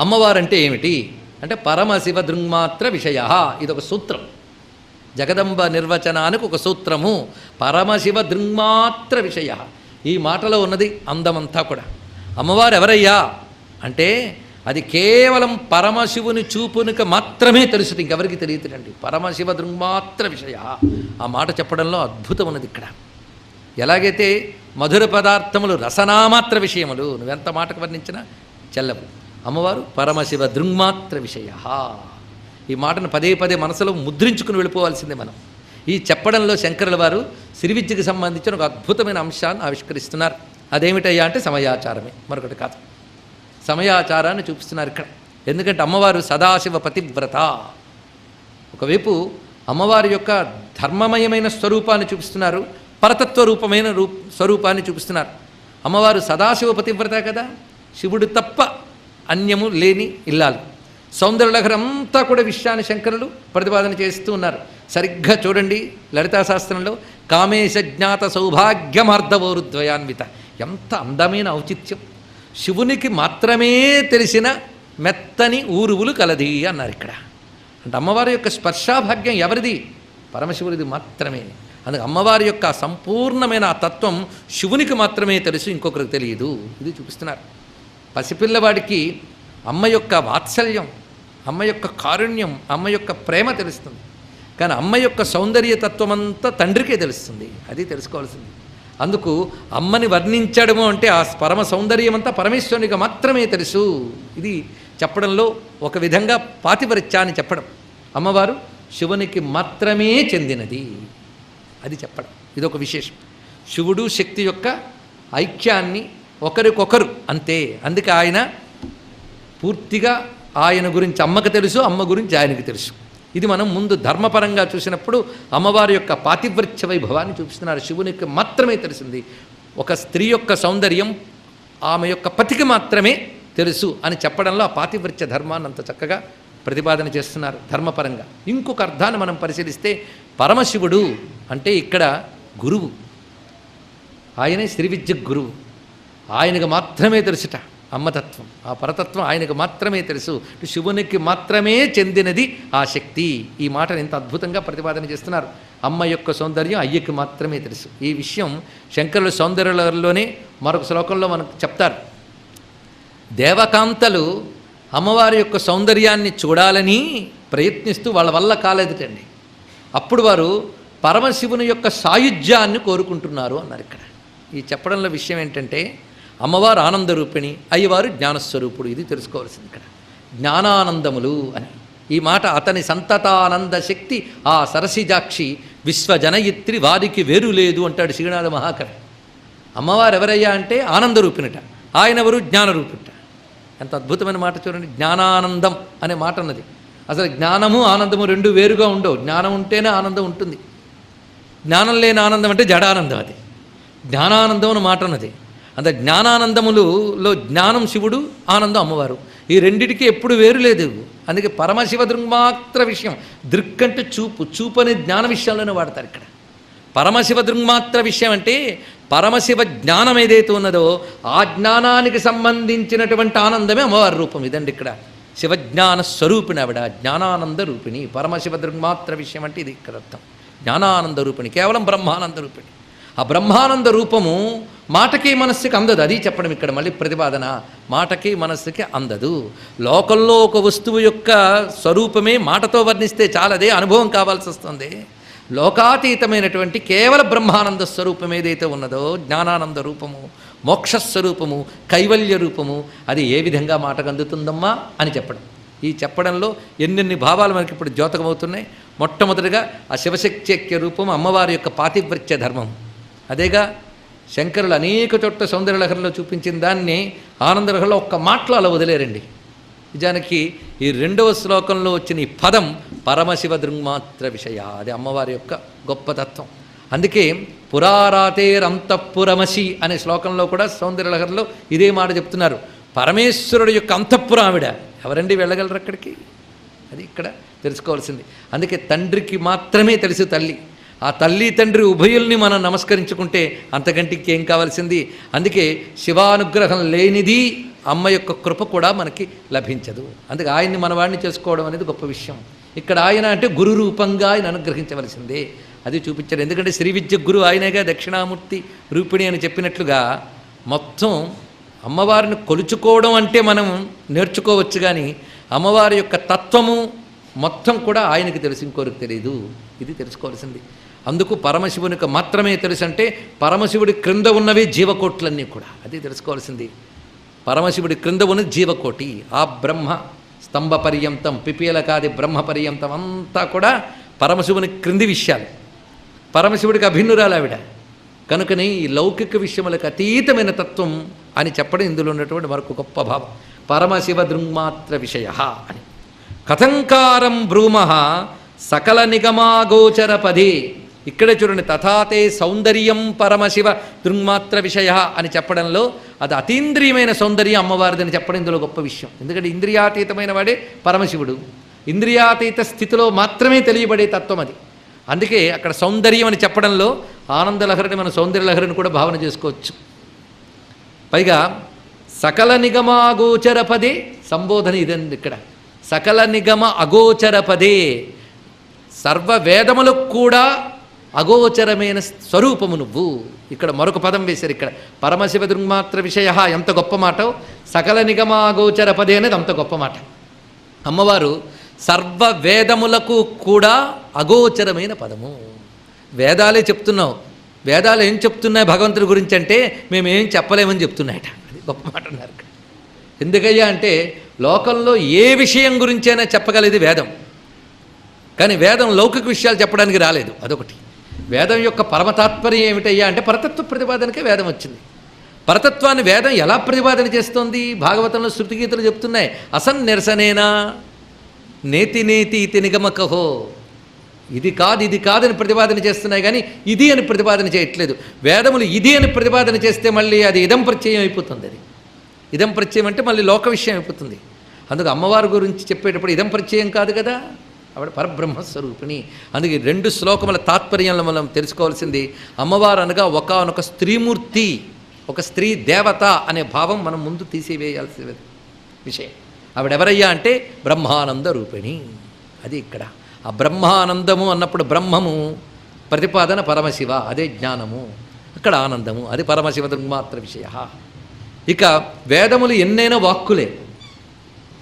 అమ్మవారంటే ఏమిటి? అంటే పరమశివ దృంగ్మాత్ర విషయ. ఇదొక సూత్రం. జగదంబ నిర్వచనానికి ఒక సూత్రము. పరమశివ దృంగ్మాత్ర విషయ. ఈ మాటలో ఉన్నది అందమంతా కూడా. అమ్మవారు ఎవరయ్యా అంటే అది కేవలం పరమశివుని చూపునికి మాత్రమే తెలుసు ఇంకెవరికి తెలియదులండి. పరమశివ దృంగ్మాత్ర విషయ. ఆ మాట చెప్పడంలో అద్భుతం ఉన్నది ఇక్కడ. ఎలాగైతే మధుర పదార్థములు రసనామాత్ర విషయములు. నువ్వెంత మాటకు వర్ణించినా చెల్లవు. అమ్మవారు పరమశివ దృంగ్మాత్ర విషయ. ఈ మాటను పదే పదే మనసులో ముద్రించుకుని వెళ్ళిపోవాల్సిందే మనం. ఈ చెప్పడంలో శంకరుల వారు సిరివిద్యకు సంబంధించిన ఒక అద్భుతమైన అంశాన్ని ఆవిష్కరిస్తున్నారు. అదేమిటయ్యా అంటే సమయాచారమే. మరొకటి కాదు. సమయాచారాన్ని చూపిస్తున్నారు ఇక్కడ. ఎందుకంటే అమ్మవారు సదాశివ పతివ్రత. ఒకవైపు అమ్మవారి యొక్క ధర్మమయమైన స్వరూపాన్ని చూపిస్తున్నారు. పరతత్వ రూపమైన రూ స్వరూపాన్ని చూపిస్తున్నారు. అమ్మవారు సదాశివ పతివ్రత కదా? శివుడు తప్ప అన్యము లేని ఇల్లాలు. సౌందర్యలహరి అంతా కూడా విశ్వాని శంకరులు ప్రతిపాదన చేస్తూ ఉన్నారు. సరిగ్గా చూడండి లలితాశాస్త్రంలో కామేశ జ్ఞాత సౌభాగ్యమార్ధవోరుద్వయాన్విత. ఎంత అందమైన ఔచిత్యం. శివునికి మాత్రమే తెలిసిన మెత్తని ఊరువులు కలది అన్నారు ఇక్కడ. అంటే అమ్మవారి యొక్క స్పర్శాభాగ్యం ఎవరిది? పరమశివుడిది మాత్రమే. అందుకే అమ్మవారి యొక్క సంపూర్ణమైన ఆ తత్వం శివునికి మాత్రమే తెలుసు ఇంకొకరికి తెలియదు. ఇది చూపిస్తున్నారు. పసిపిల్లవాడికి అమ్మ యొక్క వాత్సల్యం అమ్మ యొక్క కారుణ్యం అమ్మ యొక్క ప్రేమ తెలుస్తుంది. కానీ అమ్మ యొక్క సౌందర్యతత్వం అంతా తండ్రికే తెలుస్తుంది. అది తెలుసుకోవాల్సింది. అందుకు అమ్మని వర్ణించడము అంటే ఆ పరమ సౌందర్యం అంతా పరమేశ్వరునికి మాత్రమే తెలుసు. ఇది చెప్పడంలో ఒక విధంగా పాతిపరిత్యాన్ని చెప్పడం. అమ్మవారు శివునికి మాత్రమే చెందినది. అది చెప్పడం. ఇదొక విశేషం. శివుడు శక్తి యొక్క ఐక్యాన్ని ఒకరికొకరు అంతే. అందుకే ఆయన పూర్తిగా ఆయన గురించి అమ్మకు తెలుసు అమ్మ గురించి ఆయనకు తెలుసు. ఇది మనం ముందు ధర్మపరంగా చూసినప్పుడు అమ్మవారి యొక్క పాతివ్రత్య వైభవాన్ని చూపిస్తున్నారు. శివునికి మాత్రమే తెలిసింది. ఒక స్త్రీ యొక్క సౌందర్యం ఆమె యొక్క పతికి మాత్రమే తెలుసు అని చెప్పడంలో ఆ పాతివ్రత్య ధర్మాన్ని అంత చక్కగా ప్రతిపాదన చేస్తున్నారు ధర్మపరంగా. ఇంకొక అర్థాన్ని మనం పరిశీలిస్తే పరమశివుడు అంటే ఇక్కడ గురువు. ఆయనే శ్రీ విద్య గురువు. ఆయనకు మాత్రమే తెలుసుట అమ్మతత్వం. ఆ పరతత్వం ఆయనకు మాత్రమే తెలుసు. శివునికి మాత్రమే చెందినది ఆ శక్తి. ఈ మాటను ఎంత అద్భుతంగా ప్రతిపాదన చేస్తున్నారు. అమ్మ యొక్క సౌందర్యం అయ్యకి మాత్రమే తెలుసు. ఈ విషయం శంకరుల సౌందర్యంలోనే మరొక శ్లోకంలో మనకు చెప్తారు. దేవకాంతలు అమ్మవారి యొక్క సౌందర్యాన్ని చూడాలని ప్రయత్నిస్తూ వాళ్ళ వల్ల కాలేదుటండి. అప్పుడు వారు పరమశివుని యొక్క సాయుధ్యాన్ని కోరుకుంటున్నారు అన్నారు ఇక్కడ. ఈ చెప్పడంలో విషయం ఏంటంటే అమ్మవారు ఆనందరూపిణి అయ్యవారు జ్ఞానస్వరూపుడు ఇది తెలుసుకోవాల్సింది ఇక్కడ. జ్ఞానానందములు అని. ఈ మాట అతని సంతతానంద శక్తి ఆ సరసిజాక్షి విశ్వజనయిత్రి వారికి వేరు లేదు అంటాడు శ్రీనాథ మహాకవి. అమ్మవారు ఎవరయ్యా అంటే ఆనందరూపిణిట. ఆయన ఎవరు? జ్ఞానరూపిట. ఎంత అద్భుతమైన మాట చూడండి. జ్ఞానానందం అనే మాట అన్నది. అసలు జ్ఞానము ఆనందము రెండు వేరుగా ఉండవు. జ్ఞానం ఉంటేనే ఆనందం ఉంటుంది. జ్ఞానం లేని ఆనందం అంటే జడానందం అది. జ్ఞానానందం అని మాట అన్నది. అంత జ్ఞానానందములులో జ్ఞానం శివుడు ఆనందం అమ్మవారు. ఈ రెండిటికి ఎప్పుడు వేరు లేదు. అందుకే పరమశివ దృంగ్మాత్ర విషయం దృక్ అంటే చూపు చూపు అనే జ్ఞాన విషయంలోనే వాడతారు ఇక్కడ. పరమశివ దృంగ్మాత్ర విషయం అంటే పరమశివ జ్ఞానం ఏదైతే ఉన్నదో ఆ జ్ఞానానికి సంబంధించినటువంటి ఆనందమే అమ్మవారి రూపం. ఇదండి ఇక్కడ శివజ్ఞాన స్వరూపిణి ఆవిడ జ్ఞానానంద రూపిణి. పరమశివ దృంగ్మాత్ర విషయం అంటే ఇది ఇక్కడ అర్థం. జ్ఞానానంద రూపిణి కేవలం బ్రహ్మానంద రూపిణి. ఆ బ్రహ్మానంద రూపము మాటకి మనస్సుకి అందదు. అది చెప్పడం ఇక్కడ మళ్ళీ ప్రతిపాదన. మాటకి మనస్సుకి అందదు. లోకల్లో ఒక వస్తువు యొక్క స్వరూపమే మాటతో వర్ణిస్తే చాలదే అనుభవం కావాల్సి వస్తుంది. లోకాతీతమైనటువంటి కేవల బ్రహ్మానంద స్వరూపం ఏదైతే ఉన్నదో జ్ఞానానంద రూపము మోక్షస్వరూపము కైవల్య రూపము అది ఏ విధంగా మాటకు అందుతుందమ్మా అని చెప్పడం. ఈ చెప్పడంలో ఎన్నెన్ని భావాలు మనకి ఇప్పుడు ద్యోతకమవుతున్నాయి మొట్టమొదటిగా ఆ శివశక్త్యక్య రూపం అమ్మవారి యొక్క పాతివ్రత్య ధర్మం. అదేగా శంకరులు అనేక చోట్ల సౌందర్యలహరిలో చూపించిన దాన్ని ఆనందలహరిలో ఒక్క మాటలో అలా వదిలేరండి. నిజానికి ఈ రెండవ శ్లోకంలో వచ్చిన ఈ పదం పరమశివ దృంగ్మాత్ర విషయ అది అమ్మవారి యొక్క గొప్ప తత్వం అందుకే పురారాతేరంతఃపురమసి అనే శ్లోకంలో కూడా సౌందర్యలహరిలో ఇదే మాట చెప్తున్నారు. పరమేశ్వరుడు యొక్క అంతఃపురం ఆవిడ ఎవరండి వెళ్ళగలరు అక్కడికి? అది ఇక్కడ తెలుసుకోవాల్సింది. అందుకే తండ్రికి మాత్రమే తెలుసు తల్లి. ఆ తల్లి తండ్రి ఉభయుల్ని మనం నమస్కరించుకుంటే అంతకంటికి ఏం కావాల్సింది? అందుకే శివానుగ్రహం లేనిది అమ్మ యొక్క కృప కూడా మనకి లభించదు. అందుకే ఆయన్ని మనవాడిని చేసుకోవడం అనేది గొప్ప విషయం. ఇక్కడ ఆయన అంటే గురు రూపంగా ఆయన అనుగ్రహించవలసిందే. అది చూపించారు. ఎందుకంటే శ్రీ విద్య గురు ఆయనేగా దక్షిణామూర్తి రూపిణి అని చెప్పినట్లుగా మొత్తం అమ్మవారిని కొలుచుకోవడం అంటే మనం నేర్చుకోవచ్చు కానీ అమ్మవారి యొక్క తత్వము మొత్తం కూడా ఆయనకి తెలిసి ఇంకోరికి తెలియదు ఇది తెలుసుకోవాల్సింది. అందుకు పరమశివునికి మాత్రమే తెలుసు అంటే పరమశివుడి క్రింద ఉన్నవి జీవకోట్లన్నీ కూడా. అది తెలుసుకోవాల్సింది. పరమశివుడి క్రింద ఉన్న జీవకోటి ఆ బ్రహ్మ స్తంభ పర్యంతం పిపీలకాది బ్రహ్మ పర్యంతం అంతా కూడా పరమశివుని క్రింది విషయాలు. పరమశివుడికి అభిన్నురాలు ఆవిడ. కనుకనే ఈ లౌకిక విషయములకు అతీతమైన తత్వం అని చెప్పడం ఇందులో ఉన్నటువంటి మరొక గొప్ప భావం. పరమశివ దృంగ్మాత్ర విషయ అని. కథంకారం బ్రూమ సకల నిగమాగోచర పది ఇక్కడే చూడండి తథాతే సౌందర్యం పరమశివ దృంగ్మాత్ర విషయ అని చెప్పడంలో అది అతీంద్రియమైన సౌందర్యం అమ్మవారిదని చెప్పడం ఇందులో గొప్ప విషయం. ఎందుకంటే ఇంద్రియాతీతమైన వాడే పరమశివుడు. ఇంద్రియాతీత స్థితిలో మాత్రమే తెలియబడే తత్వం అది. అందుకే అక్కడ సౌందర్యం అని చెప్పడంలో ఆనందలహరిని మన సౌందర్యలహరిని కూడా భావన చేసుకోవచ్చు. పైగా సకల నిగమ అగోచర పదే సంబోధన ఇదండి ఇక్కడ. సకల నిగమ అగోచర పదే సర్వ వేదములకు కూడా అగోచరమైన స్వరూపము నువ్వు. ఇక్కడ మరొక పదం వేశారు ఇక్కడ. పరమశివ దృగ్మాత్ర విషయ ఎంత గొప్ప మాట సకల నిగమ అగోచర పదే అనేది అంత గొప్ప మాట. అమ్మవారు సర్వ వేదములకు కూడా అగోచరమైన పదము. వేదాలే చెప్తున్నావు. వేదాలు ఏం చెప్తున్నాయి భగవంతుడి గురించి అంటే మేమేం చెప్పలేమని చెప్తున్నాయట. అది గొప్ప మాట అన్నారు ఎందుకయ్యా అంటే లోకంలో ఏ విషయం గురించైనా చెప్పగలది వేదం. కానీ వేదం లౌకిక విషయాలు చెప్పడానికి రాలేదు. అదొకటి. వేదం యొక్క పరమతాత్పర్యం ఏమిటయ్యా అంటే పరతత్వ ప్రతిపాదనకే వేదం వచ్చింది. పరతత్వాన్ని వేదం ఎలా ప్రతిపాదన చేస్తోంది? భాగవతంలో శృతిగీతలు చెప్తున్నాయి. అసన్ నిరసనేనా? నేతి నేతి ఇతి నిగమకహో. ఇది కాదు ఇది కాదని ప్రతిపాదన చేస్తున్నాయి కానీ ఇది అని ప్రతిపాదన చేయట్లేదు. వేదములు ఇది అని ప్రతిపాదన చేస్తే మళ్ళీ అది ఇదం ప్రత్యయం అయిపోతుంది అది. ఇదం ప్రత్యయం అంటే మళ్ళీ లోక విషయం అయిపోతుంది. అందుకు అమ్మవారి గురించి చెప్పేటప్పుడు ఇదం ప్రత్యయం కాదు కదా? ఆవిడ పరబ్రహ్మస్వరూపిణి. అందుకే రెండు శ్లోకముల తాత్పర్యంలో మనం తెలుసుకోవాల్సింది. అమ్మవారు అనగా ఒకనొక స్త్రీమూర్తి ఒక స్త్రీ దేవత అనే భావం మనం ముందు తీసివేయాల్సిన విషయం. ఆవిడెవరయ్యా అంటే బ్రహ్మానంద రూపిణి. అది ఇక్కడ. ఆ బ్రహ్మానందము అన్నప్పుడు బ్రహ్మము ప్రతిపాదన పరమశివ అదే జ్ఞానము. అక్కడ ఆనందము అది పరమశివ దృగ్మాత్ర విషయ ఇక వేదములు ఎన్నైనా వాక్కులే.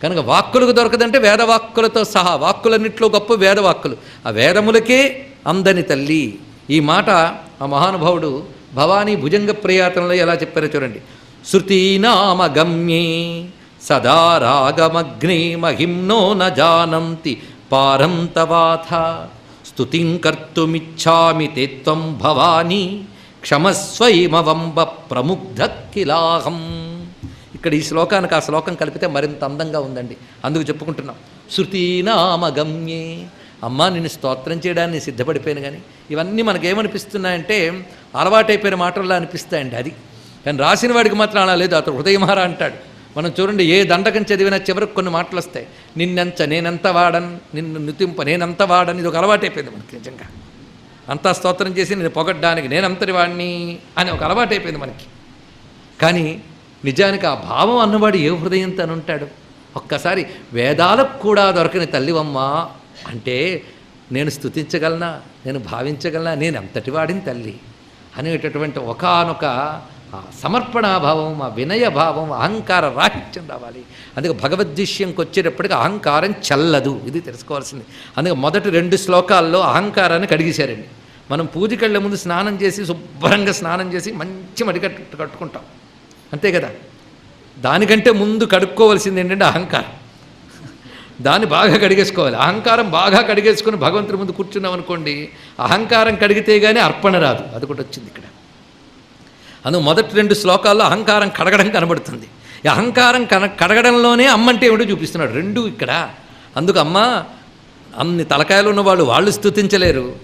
కనుక వాక్కులకు దొరకదంటే వేదవాక్కులతో సహా వాక్కులన్నింటిలో గొప్ప వేదవాక్కులు. ఆ వేదములకే అందని తల్లి. ఈ మాట ఆ మహానుభావుడు భవానీ భుజంగ ప్రయాతంలో ఎలా చెప్పారో చూడండి. శృతీనామగమ్యే సదా రాగమగ్నే మహిమ్నో న జానంతి పారం తవాథ స్తుతిం కర్తుమిచ్చామి తే త్వం భవానీ క్షమస్వైమవంబ ప్రముగ్ధ కిలాహం. ఇక్కడ ఈ శ్లోకానికి ఆ శ్లోకం కలిపితే మరింత అందంగా ఉందండి. అందుకు చెప్పుకుంటున్నాం. శృతీనామగమ్యే అమ్మ నిన్ను స్తోత్రం చేయడానికి సిద్ధపడిపోయాను కానీ ఇవన్నీ మనకేమనిపిస్తున్నాయంటే అలవాటైపోయిన మాటల్లో అనిపిస్తాయండి అది. కానీ రాసిన వాడికి మాత్రం అలా లేదు. అతను హృదయమార అంటాడు. మనం చూడండి ఏ దండకం చదివినా చివరికి కొన్ని మాటలు వస్తాయి. నిన్నెంత నేనెంత వాడన్ నిన్ను నుతింప నేనంత వాడని. ఇది ఒక అలవాటైపోయింది మనకి నిజంగా. అంతా స్తోత్రం చేసి నేను పొగడ్డానికి నేనంతటి వాడిని అని ఒక అలవాటైపోయింది మనకి. కానీ నిజానికి ఆ భావం అన్నవాడు ఏ హృదయంతో అని ఉంటాడు. ఒక్కసారి వేదాలకు కూడా దొరకని తల్లివమ్మ అంటే నేను స్తుతించగలనా? నేను భావించగలనా? నేను ఎంతటి వాడిని తల్లి? అనేటటువంటి ఒకానొక ఆ సమర్పణాభావం ఆ వినయ భావం అహంకార రాహిత్యం రావాలి. అందుకే భగవద్విషయంకి వచ్చేటప్పటికి అహంకారం చల్లదు. ఇది తెలుసుకోవాల్సింది. అందుకే మొదటి రెండు శ్లోకాల్లో అహంకారాన్ని కడిగేశారండి. మనం పూజకెళ్ళే ముందు స్నానం చేసి శుభ్రంగా స్నానం చేసి మంచి మడికట్టు కట్టుకుంటాం. అంతే కదా? దానికంటే ముందు కడుక్కోవాల్సింది ఏంటంటే అహంకారం. దాన్ని బాగా కడిగేసుకోవాలి. అహంకారం బాగా కడిగేసుకుని భగవంతుడి ముందు కూర్చున్నాం అనుకోండి అహంకారం కడిగితే కానీ అర్పణ రాదు. అది కూడా వచ్చింది ఇక్కడ. అందుకు మొదటి రెండు శ్లోకాల్లో అహంకారం కడగడం కనబడుతుంది. ఈ అహంకారం కన కడగడంలోనే అమ్మంటే ఏమిటో చూపిస్తున్నాడు. రెండు ఇక్కడ. అందుకు అమ్మ అన్ని తలకాయలు ఉన్నవాళ్ళు వాళ్ళు స్తుతించలేరు.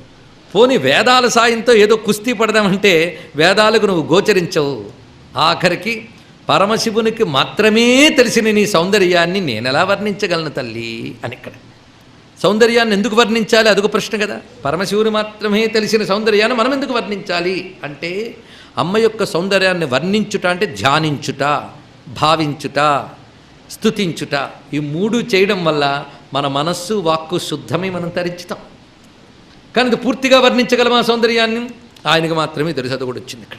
పోని వేదాల సాయంతో ఏదో కుస్తీ పడదామంటే వేదాలకు నువ్వు గోచరించవు. ఆఖరికి పరమశివునికి మాత్రమే తెలిసిన నీ సౌందర్యాన్ని నేను ఎలా వర్ణించగలను తల్లి? అని ఇక్కడ. సౌందర్యాన్ని ఎందుకు వర్ణించాలి? అదొక ప్రశ్న కదా. పరమశివుని మాత్రమే తెలిసిన సౌందర్యాన్ని మనం ఎందుకు వర్ణించాలి? అంటే అమ్మ యొక్క సౌందర్యాన్ని వర్ణించుట అంటే ధ్యానించుట భావించుట స్థుతించుట ఈ మూడు చేయడం వల్ల మన మనస్సు వాక్కు శుద్ధమై మనం తరించుతాం. కానీ ఇది పూర్తిగా వర్ణించగలమా సౌందర్యాన్ని? ఆయనకు మాత్రమే తెలుసు. అది కూడా వచ్చింది ఇక్కడ.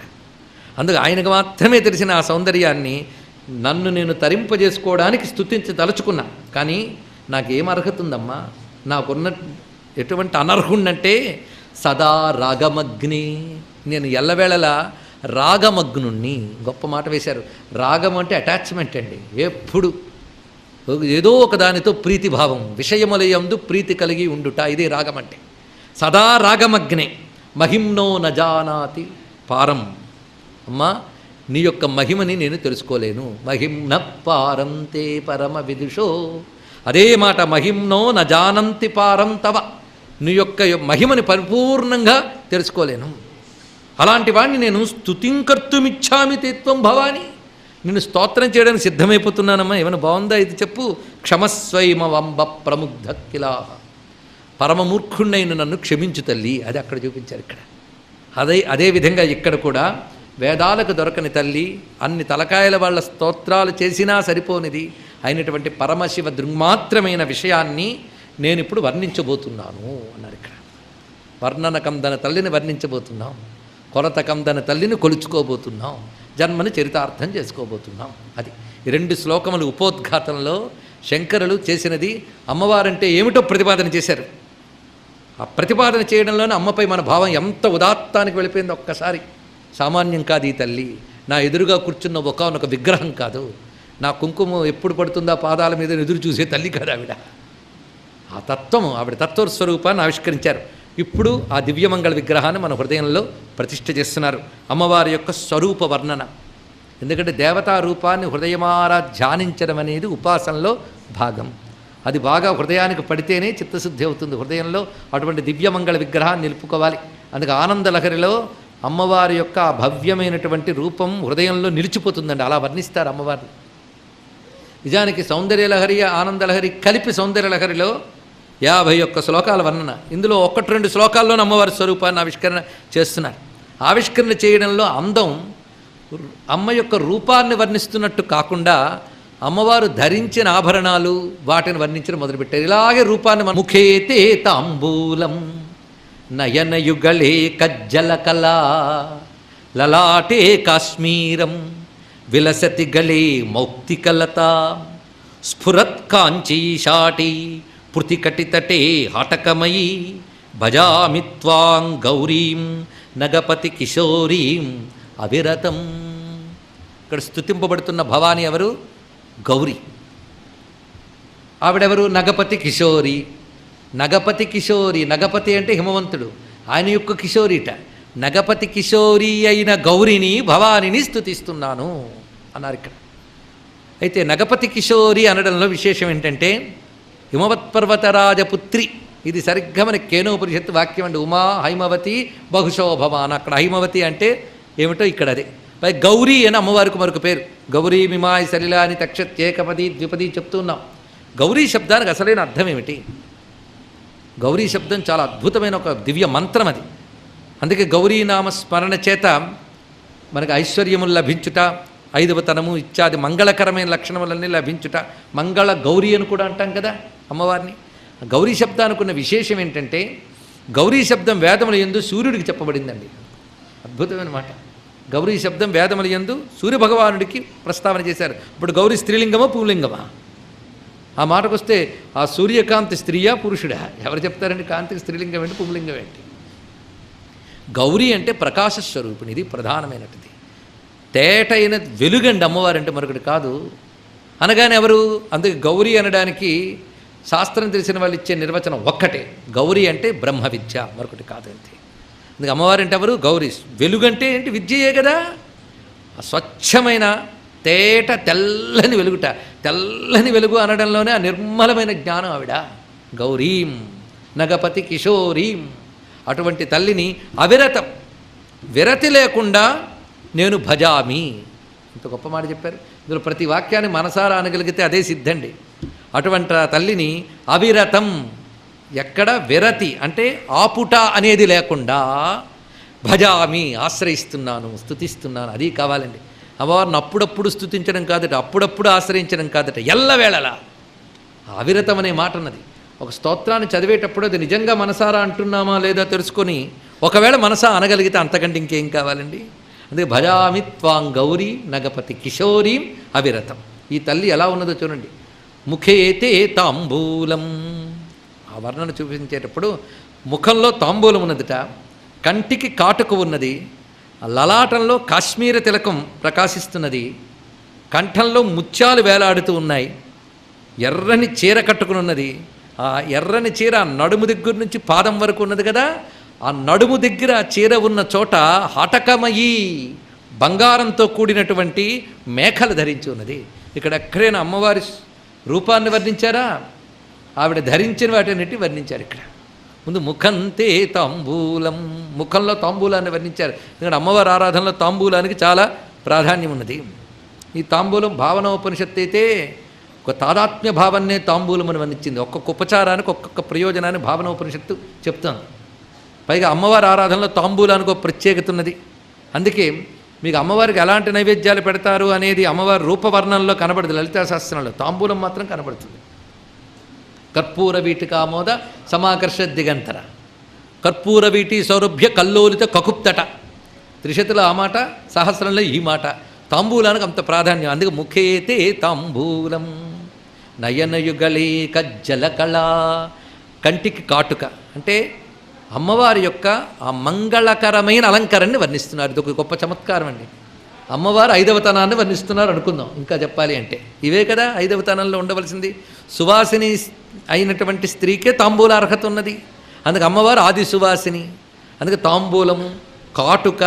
అందుకు ఆయనకు మాత్రమే తెలిసిన ఆ సౌందర్యాన్ని నన్ను నేను తరింపజేసుకోవడానికి స్థుతించి తలుచుకున్నా. కానీ నాకేం అర్హత ఉందమ్మా? నాకున్న ఎటువంటి అనర్హుణ్ణంటే సదా రాగమగ్ని. నేను ఎల్లవేళలా రాగమగ్నుణ్ణి. గొప్ప మాట వేశారు. రాగం అంటే అటాచ్మెంట్ అండి. ఎప్పుడు ఏదో ఒక దానితో ప్రీతిభావం విషయములయందు ప్రీతి కలిగి ఉండుట ఇదే రాగం అంటే. సదా రాగమగ్నే. మహిమ్నో నజానాతి పారం. అమ్మా నీ యొక్క మహిమని నేను తెలుసుకోలేను. మహిమ్న పారంతే పరమ విదుషో. అదే మాట మహిమ్నో నజానంతి పారం తవ. నీ యొక్క మహిమని పరిపూర్ణంగా తెలుసుకోలేను. అలాంటి వాడిని నేను స్థుతింకర్తుమిచ్చామి తేత్వం భవాని. నేను స్తోత్రం చేయడానికి సిద్ధమైపోతున్నానమ్మా ఏమైనా బాగుందా ఇది చెప్పు. క్షమస్వైమ వంబ ప్రముగ్ధ కిలా పరమమూర్ఖుణ్ణైన నన్ను క్షమించు తల్లి అది అక్కడ చూపించారు ఇక్కడ. అదే అదేవిధంగా ఇక్కడ కూడా వేదాలకు దొరకని తల్లి అన్ని తలకాయల వాళ్ళ స్తోత్రాలు చేసినా సరిపోనిది అయినటువంటి పరమశివ దృగ్మాత్రమైన విషయాన్ని నేను ఇప్పుడు వర్ణించబోతున్నాను అన్నారు ఇక్కడ. వర్ణన కందన తల్లిని వర్ణించబోతున్నాం కొలత కందన తల్లిని కొలుచుకోబోతున్నాం జన్మని చరితార్థం చేసుకోబోతున్నాం. అది ఈ రెండు శ్లోకములు ఉపోద్ఘాతంలో శంకరులు చేసినది అమ్మవారంటే ఏమిటో ప్రతిపాదన చేశారు. ఆ ప్రతిపాదన చేయడంలోనే అమ్మపై మన భావం ఎంత ఉదాత్తానికి వెళ్ళిపోయింది ఒక్కసారి. సామాన్యం కాదు ఈ తల్లి. నా ఎదురుగా కూర్చున్న ఒకనొక విగ్రహం కాదు. నా కుంకుమ ఎప్పుడు పడుతుందా పాదాల మీద ఎదురు చూసే తల్లి కాదు ఆవిడ. ఆ తత్వము ఆవిడ తత్వ స్వరూపాన్ని ఆవిష్కరించారు. ఇప్పుడు ఆ దివ్యమంగళ విగ్రహాన్ని మన హృదయంలో ప్రతిష్ఠ చేస్తున్నారు. అమ్మవారి యొక్క స్వరూప వర్ణన. ఎందుకంటే దేవతా రూపాన్ని హృదయమారా ధ్యానించడం అనేది ఉపాసనలో భాగం. అది బాగా హృదయానికి పడితేనే చిత్తశుద్ధి అవుతుంది. హృదయంలో అటువంటి దివ్యమంగళ విగ్రహాన్ని నిలుపుకోవాలి. అందుకే ఆనందలహరిలో అమ్మవారి యొక్క భవ్యమైనటువంటి రూపం హృదయంలో నిలిచిపోతుందండి. అలా వర్ణిస్తారు అమ్మవారిని. నిజానికి సౌందర్యలహరి ఆనందలహరి కలిపి సౌందర్యలహరిలో యాభై ఒక్క శ్లోకాల వర్ణన. ఇందులో ఒకటి రెండు శ్లోకాల్లోనే అమ్మవారి స్వరూపాన్ని ఆవిష్కరణ చేస్తున్నారు. ఆవిష్కరణ చేయడంలో అందం అమ్మ యొక్క రూపాన్ని వర్ణిస్తున్నట్టు కాకుండా అమ్మవారు ధరించిన ఆభరణాలు వాటిని వర్ణించడం మొదలుపెట్టారు. ఇలాగే రూపాన్ని ముఖేతే తాంబూలం. నయనయుగళే కజ్జల కళా. లలాటే కాశ్మీరం విలసతి గళే మౌక్తికలత. స్ఫురత్ కాంచీషాటి పృతికటితటే హటకమయీ. భజామి త్వాం గౌరీం నగపతి కిశోరీం అవిరతం. ఇక్కడ స్తుతింపబడుతున్న భవాని ఎవరు? గౌరీ. ఆవిడెవరు? నగపతి కిశోరి నగపతి కిశోరి నగపతి అంటే హిమవంతుడు. ఆయన యొక్క కిశోరిట నగపతి కిశోరి అయిన గౌరిని భవానిని స్థుతిస్తున్నాను అన్నారు ఇక్కడ. అయితే నగపతి కిశోరి అనడంలో విశేషం ఏంటంటే హిమవత్పర్వతరాజపుత్రి ఇది సరిగ్గా మన కేనోపనిషత్తు వాక్యం అండి. ఉమా హైమవతి బహుశోభవాన్ అక్కడ హైమవతి అంటే ఏమిటో ఇక్కడ అదే. పై గౌరీ అని అమ్మవారికి మరొక పేరు. గౌరీ మిమాయి సలిలాని తక్షత్ ఏకపది ద్విపది చెప్తున్నాం గౌరీ శబ్దానికి అసలైన అర్థం ఏమిటి? గౌరీ శబ్దం చాలా అద్భుతమైన ఒక దివ్య మంత్రం అది. అందుకే గౌరీ నామ స్మరణ చేత మనకు ఐశ్వర్యములు లభించుట ఐదవతనము ఇత్యాది మంగళకరమైన లక్షణములన్నీ లభించుట మంగళ గౌరీ అని కూడా అంటాం కదా అమ్మవారిని. గౌరీ శబ్దానికి ఉన్న విశేషం ఏంటంటే గౌరీ శబ్దం వేదముల ఎందు సూర్యుడికి చెప్పబడిందండి. అద్భుతమైన మాట. గౌరీ శబ్దం వేదముల ఎందు సూర్యభగవానుడికి ప్రస్తావన చేశారు. ఇప్పుడు గౌరీ స్త్రీలింగమా పూలింగమా ఆ మాటకు వస్తే ఆ సూర్యకాంతి స్త్రీయా పురుషుడా? ఎవరు చెప్తారండి కాంతికి స్త్రీలింగం ఏంటి పుంలింగం ఏంటి? గౌరీ అంటే ప్రకాశ స్వరూపిణి ఇది ప్రధానమైనటిది. తేటైన వెలుగండి అమ్మవారంటే మరొకటి కాదు. అనగానే ఎవరు? అందుకే గౌరీ అనడానికి శాస్త్రం తెలిసిన వాళ్ళు ఇచ్చే నిర్వచనం ఒక్కటే. గౌరీ అంటే బ్రహ్మ విద్య మరొకటి కాదు అంతే. అందుకే అమ్మవారు అంటే ఎవరు? గౌరీ. వెలుగంటే ఏంటి? విద్యయే కదా. స్వచ్ఛమైన తేట తెల్లని వెలుగుట. తెల్లని వెలుగు అనడంలోనే ఆ నిర్మలమైన జ్ఞానం ఆవిడ. గౌరీం నగపతి కిషోరీం. అటువంటి తల్లిని అవిరతం విరతి లేకుండా నేను భజామి. ఇంత గొప్ప మాట చెప్పారు. ఇందులో ప్రతి వాక్యాన్ని మనసారా అనగలిగితే అదే సిద్ధండి. అటువంటి తల్లిని అవిరతం ఎక్కడ విరతి అంటే ఆపుట అనేది లేకుండా భజామి ఆశ్రయిస్తున్నాను స్థుతిస్తున్నాను అది కావాలండి. అమ్మవారిని అప్పుడప్పుడు స్థుతించడం కాదట అప్పుడప్పుడు ఆశ్రయించడం కాదట ఎల్లవేళలా. అవిరతం అనే మాట అన్నది. ఒక స్తోత్రాన్ని చదివేటప్పుడు అది నిజంగా మనసారా అంటున్నామా లేదా తెలుసుకొని ఒకవేళ మనసా అనగలిగితే అంతకంటే ఇంకేం కావాలండి? అందుకే భజామి త్వాం గౌరీ నగపతి కిషోరీం అవిరతం. ఈ తల్లి ఎలా ఉన్నదో చూడండి. ముఖేతే తాంబూలం. ఆ వర్ణన చూపించేటప్పుడు ముఖంలో తాంబూలం ఉన్నదిట కంటికి కాటుకు ఉన్నది లలాటంలో కాశ్మీర తిలకం ప్రకాశిస్తున్నది. కంఠంలో ముత్యాలు వేలాడుతూ ఉన్నాయి. ఎర్రని చీర కట్టుకుని ఉన్నది ఆ ఎర్రని చీర నడుము దగ్గర నుంచి పాదం వరకు ఉన్నది కదా? ఆ నడుము దగ్గర చీర ఉన్న చోట హటకమయి బంగారంతో కూడినటువంటి మేఖలు ధరించి ఉన్నది. ఇక్కడ ఎక్కడైనా అమ్మవారి రూపాన్ని వర్ణించారా? ఆవిడ ధరించిన వాటినట్టి వర్ణించారు ఇక్కడ. ముందు ముఖంతే తాంబూలం. ముఖంలో తాంబూలాన్ని వర్ణించారు. ఎందుకంటే అమ్మవారి ఆరాధనలో తాంబూలానికి చాలా ప్రాధాన్యం ఉన్నది. ఈ తాంబూలం భావనోపనిషత్తు అయితే ఒక తాదాత్మ్య భావాన్నే తాంబూలం అని వర్ణించింది. ఒక్కొక్క ఉపచారానికి ఒక్కొక్క ప్రయోజనాన్ని భావనోపనిషత్తు చెప్తాను పైగా అమ్మవారి ఆరాధనలో తాంబూలానికి ఒక ప్రత్యేకత ఉన్నది. అందుకే మీకు అమ్మవారికి ఎలాంటి నైవేద్యాలు పెడతారు అనేది అమ్మవారి రూపవర్ణంలో కనబడదు. లలితా శాస్త్రంలో తాంబూలం మాత్రం కనబడుతుంది. కర్పూర వీటికామోద సమాకర్ష దిగంతర. కర్పూర వీటి సౌరభ్య కల్లోలిత కకుప్తట. త్రిశతుల ఆ మాట సహస్రంలో ఈ మాట. తాంబూలానికి అంత ప్రాధాన్యం అందుకే ముఖేతే తాంబూలం. నయనయుగళే కజ్జలకళ కంటికి కాటుక. అంటే అమ్మవారి యొక్క ఆ మంగళకరమైన అలంకారాన్ని వర్ణిస్తున్నారు. ఇది ఒక గొప్ప చమత్కారం అండి. అమ్మవారు ఐదవతనాన్ని వర్ణిస్తున్నారు అనుకుందాం. ఇంకా చెప్పాలి అంటే. ఇవే కదా ఐదవతనంలో ఉండవలసింది. సువాసిని అయినటువంటి స్త్రీకే తాంబూల అర్హత ఉన్నది. అందుకే అమ్మవారు ఆది సువాసిని అందుకే తాంబూలము కాటుక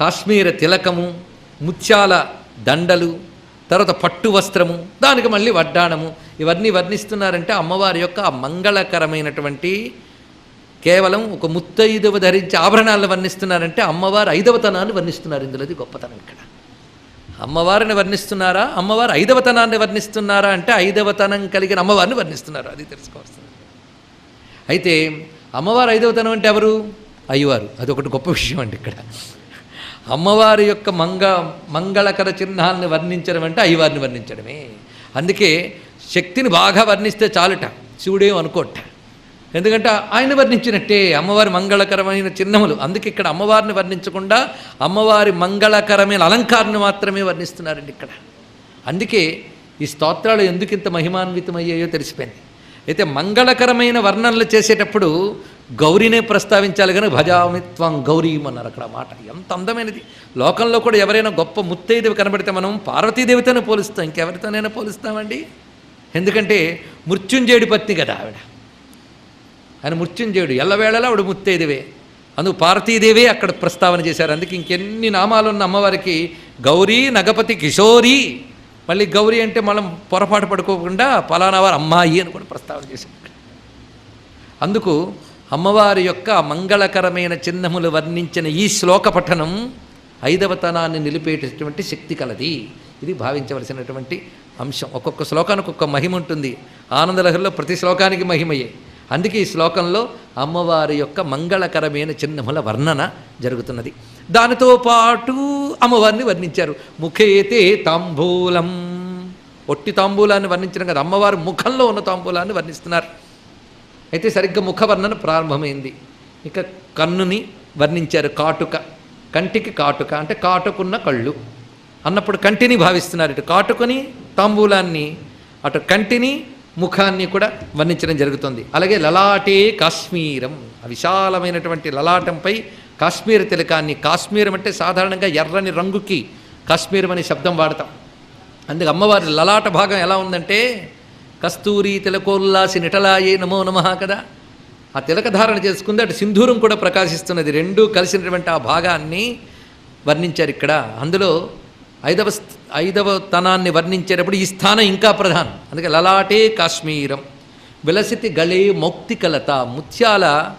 కాశ్మీర తిలకము ముత్యాల దండలు తర్వాత పట్టు వస్త్రము దానికి మళ్ళీ వడ్డాణము. ఇవన్నీ వర్ణిస్తున్నారంటే అమ్మవారి యొక్క మంగళకరమైనటువంటి కేవలం ఒక ముత్తైదవ ధరించే ఆభరణాలను వర్ణిస్తున్నారంటే అమ్మవారు ఐదవతనాన్ని వర్ణిస్తున్నారు ఇందులో గొప్పతనం ఇక్కడ. అమ్మవారిని వర్ణిస్తున్నారా? అమ్మవారు ఐదవతనాన్ని వర్ణిస్తున్నారా? అంటే ఐదవతనం కలిగిన అమ్మవారిని వర్ణిస్తున్నారు. అది తెలుసుకోవాల్సింది. అయితే అమ్మవారు ఐదవతనం అంటే ఎవరు? అయ్యవారు. అదొకటి గొప్ప విషయం అండి ఇక్కడ. అమ్మవారి యొక్క మంగ మంగళకర చిహ్నాన్ని వర్ణించడం అంటే అయ్యవారిని వర్ణించడమే. అందుకే శక్తిని బాగా వర్ణిస్తే చాలుట. శివుడేం అనుకోట. ఎందుకంటే ఆయన వర్ణించినట్టే అమ్మవారి మంగళకరమైన చిహ్నములు. అందుకే ఇక్కడ అమ్మవారిని వర్ణించకుండా అమ్మవారి మంగళకరమైన అలంకారాన్ని మాత్రమే వర్ణిస్తున్నారండి ఇక్కడ. అందుకే ఈ స్తోత్రాలు ఎందుకు ఇంత మహిమాన్వితమయ్యాయో తెలిసిపోయింది. అయితే మంగళకరమైన వర్ణనలు చేసేటప్పుడు గౌరీనే ప్రస్తావించాలి కానీ భజామిత్వం గౌరీం అన్నారు అక్కడ మాట. ఎంత అందమైనది. లోకంలో కూడా ఎవరైనా గొప్ప ముత్తైదేవి కనబడితే మనం పార్వతీదేవితోనే పోలుస్తాం. ఇంకెవరితోనైనా పోలుస్తామండి? ఎందుకంటే మృత్యుంజయుడి పత్ని కదా ఆవిడ. ఆయన మృత్యుంజయుడు ఎల్లవేళలా ఆవిడ ముత్తేదివే. అందుకు పార్వతీదేవే అక్కడ ప్రస్తావన చేశారు. అందుకే ఇంకెన్ని నామాలున్న అమ్మవారికి గౌరీ నగపతి కిషోరి మళ్ళీ గౌరీ అంటే మనం పొరపాటు పడుకోకుండా పలానా వారు అమ్మాయి అని కూడా ప్రస్తావన చేశారు. అందుకు అమ్మవారి యొక్క మంగళకరమైన చిహ్నములు వర్ణించిన ఈ శ్లోక పఠనం ఐదవతనాన్ని నిలిపేటటువంటి శక్తి కలది. ఇది భావించవలసినటువంటి అంశం. ఒక్కొక్క శ్లోకానికి ఒక్కొక్క మహిమ ఉంటుంది. ఆనందలహరిలో ప్రతి శ్లోకానికి మహిమయే. అందుకే ఈ శ్లోకంలో అమ్మవారి యొక్క మంగళకరమైన చిహ్నముల వర్ణన జరుగుతున్నది. దానితో పాటు అమ్మవారిని వర్ణించారు. ముఖేతే తాంబూలం. ఒట్టి తాంబూలాన్ని వర్ణించడం కదా అమ్మవారి ముఖంలో ఉన్న తాంబూలాన్ని వర్ణిస్తున్నారు. అయితే సరిగ్గా ముఖ వర్ణన ప్రారంభమైంది. ఇక కన్నుని వర్ణించారు కాటుక. కంటికి కాటుక అంటే కాటుకున్న కళ్ళు. అన్నప్పుడు కంటిని భావిస్తున్నారు ఇటు. కాటుకొని తాంబూలాన్ని అటు కంటిని ముఖాన్ని కూడా వర్ణించడం జరుగుతుంది. అలాగే లలాటే కాశ్మీరం. విశాలమైనటువంటి లలాటంపై కాశ్మీర తిలకాన్ని కాశ్మీరం అంటే సాధారణంగా ఎర్రని రంగుకి కాశ్మీరం అనే శబ్దం వాడతాం. అందుకే అమ్మవారి లలాట భాగం ఎలా ఉందంటే కస్తూరి తిలకోల్లాసి నిటలాయే నమో నమ కదా. ఆ తిలక ధారణ చేసుకుంది అటు సింధూరం కూడా ప్రకాశిస్తున్నది. రెండూ కలిసినటువంటి ఆ భాగాన్ని వర్ణించారు ఇక్కడ. అందులో ఐదవ ఐదవ తనాన్ని వర్ణించేటప్పుడు ఈ స్థానం ఇంకా ప్రధానం. అందుకే లలాటే కాశ్మీరం విలసితి గళే మౌక్తికలత ముత్యాల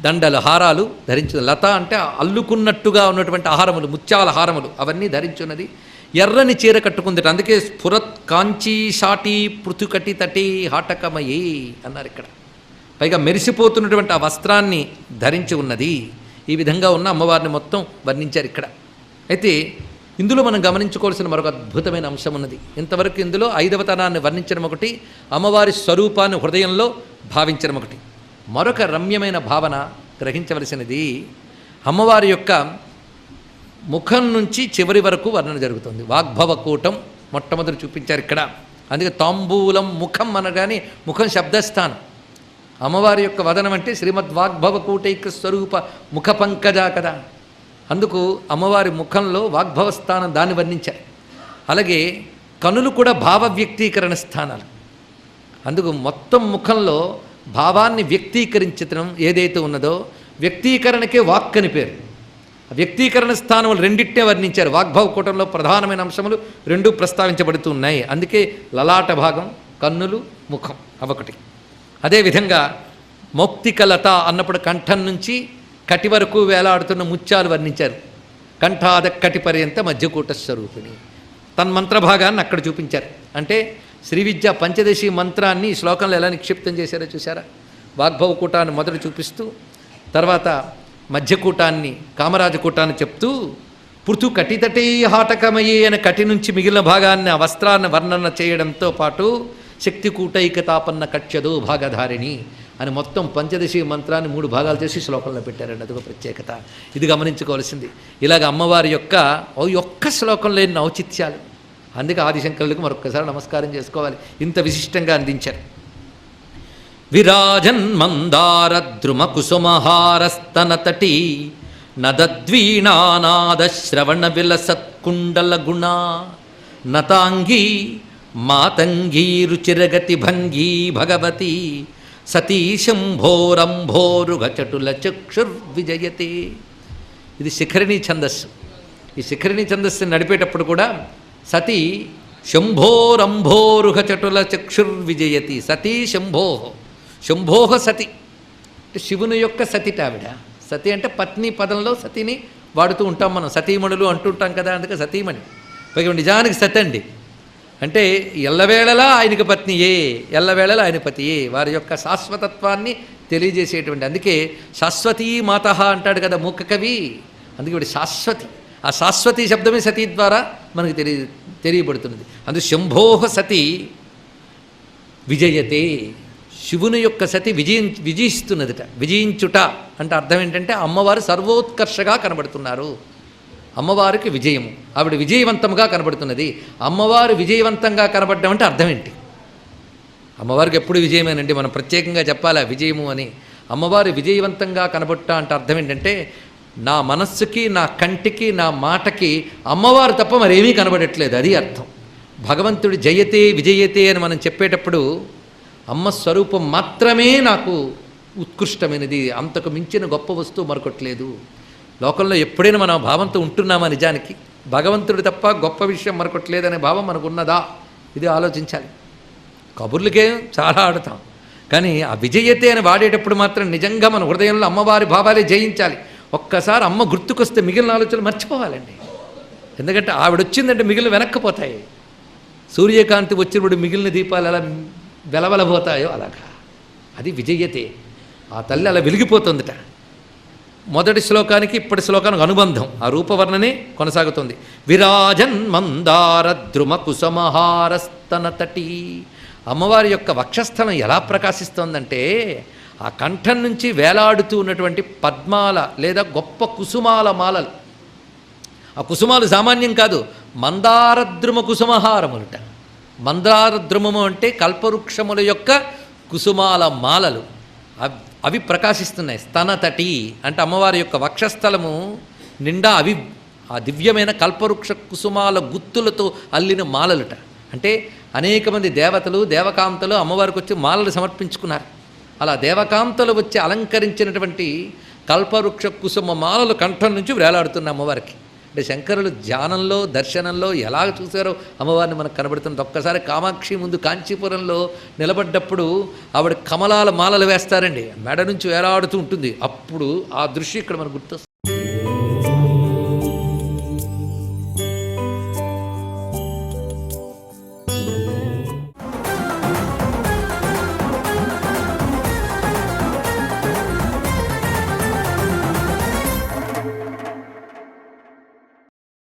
దండలు హారాలు ధరించిన లత అంటే అల్లుకున్నట్టుగా ఉన్నటువంటి ఆహారములు ముత్యాల హారములు అవన్నీ ధరించున్నది. ఎర్రని చీర కట్టుకుంది అందుకే స్ఫురత్ కాంచీ షాటి పృథుకటి తటి హాటకమయే అన్నారు ఇక్కడ. పైగా మెరిసిపోతున్నటువంటి ఆ వస్త్రాన్ని ధరించి ఉన్నది. ఈ విధంగా ఉన్న అమ్మవారిని మొత్తం వర్ణించారు ఇక్కడ. అయితే ఇందులో మనం గమనించుకోవాల్సిన మరొక అద్భుతమైన అంశం ఉన్నది. ఇంతవరకు ఇందులో ఐదవతనాన్ని వర్ణించడం ఒకటి అమ్మవారి స్వరూపాన్ని హృదయంలో భావించడం ఒకటి. మరొక రమ్యమైన భావన గ్రహించవలసినది అమ్మవారి యొక్క ముఖం నుంచి చివరి వరకు వర్ణన జరుగుతుంది. వాగ్భవ కూటం మొట్టమొదటి చూపించారు ఇక్కడ. అందుకే తాంబూలం ముఖం అనగానే ముఖం శబ్దస్థానం. అమ్మవారి యొక్క వదనం అంటే శ్రీమద్ వాగ్భవ కూటైక స్వరూప ముఖ పంకజా కదా. అందుకు అమ్మవారి ముఖంలో వాగ్భవ స్థానం దాన్ని వర్ణించారు. అలాగే కనులు కూడా భావ వ్యక్తీకరణ స్థానాలు. అందుకు మొత్తం ముఖంలో భావాన్ని వ్యక్తీకరించడం ఏదైతే ఉన్నదో వ్యక్తీకరణకే వాక్ అని పేరు. వ్యక్తీకరణ స్థానములు రెండిట్టే వర్ణించారు. వాగ్భవ కూటంలో ప్రధానమైన అంశములు రెండు ప్రస్తావించబడుతూ ఉన్నాయి. అందుకే లలాట భాగం కన్నులు ముఖం అవొకటి. అదేవిధంగా మౌక్తికలత అన్నప్పుడు కంఠం నుంచి కటి వరకు వేలాడుతున్న ముత్యాలు వర్ణించారు. కంఠాద కటి పర్యంత మధ్యకూట స్వరూపిణి తన భాగాన్ని అక్కడ చూపించారు. అంటే శ్రీ విద్య పంచదశి మంత్రాన్ని ఈ శ్లోకంలో ఎలా నిక్షిప్తం చేశారో చూసారా వాగ్భవకూటాన్ని మొదట చూపిస్తూ తర్వాత మధ్యకూటాన్ని కామరాజకూటాన్ని చెప్తూ పృథు కటితటే హాటకమయ్యే అనే కటి నుంచి మిగిలిన భాగాన్ని ఆ వస్త్రాన్ని వర్ణన చేయడంతో పాటు శక్తి కూటైకతాపన్న కక్ష్యదో భాగధారిణి అని మొత్తం పంచదశి మంత్రాన్ని మూడు భాగాలు చేసి శ్లోకంలో పెట్టారండి. అదొక ప్రత్యేకత. ఇది గమనించుకోవాల్సింది. ఇలాగ అమ్మవారి యొక్క ఓ ఒక్క శ్లోకంలో ఎన్ని ఔచిత్యాలు. అందుకే ఆదిశంకరులకు మరొక్కసారి నమస్కారం చేసుకోవాలి. ఇంత విశిష్టంగా అందించారు. విరాజన్ మందారద్రుమ కుసుమహారస్తనతటి నదద్వీణానాద విలసత్కుండల గుణ నతాంగీ మాతంగీ రుచిరగతి భంగీ భగవతి సతీశంభోరంభోరుగచటుల చక్షుర్విజయతే ఇది శిఖరిణీ ఛందస్సు. ఈ శిఖరిణీ ఛందస్సుని నడిపేటప్పుడు కూడా సతీ శంభోరంభోరుహ చటుల చక్షుర్విజయతి సతీ శంభోహ. శంభోహ సతి. అంటే శివుని యొక్క సతిట ఆవిడ. సతి అంటే పత్ని పదంలో సతిని వాడుతూ ఉంటాం మనం. సతీమణులు అంటుంటాం కదా అందుకే సతీమణి. పైగా నిజానికి సతి అండి అంటే ఎల్లవేళలా ఆయనకి పత్నియే ఎల్లవేళలా ఆయన పతియే. వారి యొక్క శాశ్వతత్వాన్ని తెలియజేసేటువంటి అందుకే శాశ్వతీ మాత అంటాడు కదా మూక కవి. అందుకే ఇప్పుడు శాశ్వతి. ఆ శాశ్వతి శబ్దమే సతీ ద్వారా మనకు తెలియ తెలియబడుతున్నది. అందు శంభోహ సతి విజయతే. శివుని యొక్క సతి విజయం విజయిస్తున్నదిట. విజయించుట అంటే అర్థం ఏంటంటే అమ్మవారు సర్వోత్కర్షగా కనబడుతున్నారు. అమ్మవారికి విజయము. ఆవిడ విజయవంతంగా కనబడుతున్నది. అమ్మవారు విజయవంతంగా కనబడడం అంటే అర్థం ఏంటి? అమ్మవారికి ఎప్పుడు విజయమేనండి? మనం ప్రత్యేకంగా చెప్పాలా విజయము అని. అమ్మవారు విజయవంతంగా కనబట్ట అంటే అర్థం ఏంటంటే నా మనస్సుకి నా కంటికి నా మాటకి అమ్మవారు తప్ప మరేమీ కనబడట్లేదు. అది అర్థం. భగవంతుడు జయతే విజయతే అని మనం చెప్పేటప్పుడు అమ్మ స్వరూపం మాత్రమే నాకు ఉత్కృష్టమైనది. అంతకు మించిన గొప్ప వస్తువు మరొకట్లేదు లోకంలో ఎప్పుడైనా మనం భావంతో ఉంటున్నామా నిజానికి? భగవంతుడు తప్ప గొప్ప విషయం మరొకట్లేదనే భావం మనకు ఉన్నదా ఇది ఆలోచించాలి. కబుర్లకే చాలా ఆడతాం. కానీ ఆ విజయతే అని వాడేటప్పుడు మాత్రం నిజంగా మన హృదయంలో అమ్మవారి భావాలే జయించాలి. ఒక్కసారి అమ్మ గుర్తుకొస్తే మిగిలిన ఆలోచనలు మర్చిపోవాలండి. ఎందుకంటే ఆవిడ వచ్చిందంటే మిగిలిన వెనక్కిపోతాయి. సూర్యకాంతి వచ్చినప్పుడు మిగిలిన దీపాలు ఎలా వెలవలబోతాయో అలాగా. అది విజయతే. ఆ తల్లి అలా వెలిగిపోతుందట. మొదటి శ్లోకానికి ఇప్పటి శ్లోకానికి అనుబంధం. ఆ రూపవర్ణనే కొనసాగుతుంది. విరాజన్ మందార ద్రుమ కుసమహారస్తన తటి అమ్మవారి యొక్క వక్షస్థలం ఎలా ప్రకాశిస్తోందంటే ఆ కంఠం నుంచి వేలాడుతూ ఉన్నటువంటి పద్మాల లేదా గొప్ప కుసుమాల మాలలు. ఆ కుసుమాలు సామాన్యం కాదు మందారద్రుమ కుసుమహారములుట మందారద్రుమము అంటే కల్పవృక్షముల యొక్క కుసుమాల మాలలు. అవి ప్రకాశిస్తున్నాయి. స్తనతటి అంటే అమ్మవారి యొక్క వక్షస్థలము నిండా అవి ఆ దివ్యమైన కల్పవృక్ష కుసుమాల గుత్తులతో అల్లిన మాలలుట. అంటే అనేక మంది దేవతలు దేవకాంతలు అమ్మవారికి వచ్చి మాలలు సమర్పించుకున్నారు. అలా దేవకాంతలు వచ్చి అలంకరించినటువంటి కల్పవృక్ష కుసుమ మాలలు కంఠం నుంచి వేలాడుతున్న అమ్మవారికి. అంటే శంకరులు ధ్యానంలో దర్శనంలో ఎలా చూశారో అమ్మవారిని మనకు కనబడుతుంది ఒక్కసారి కామాక్షి ముందు కాంచీపురంలో నిలబడ్డప్పుడు ఆవిడ కమలాల మాలలు వేస్తారండి. మెడ నుంచి వేలాడుతూ ఉంటుంది. అప్పుడు ఆ దృశ్యం ఇక్కడ మనకు గుర్తొస్తుంది.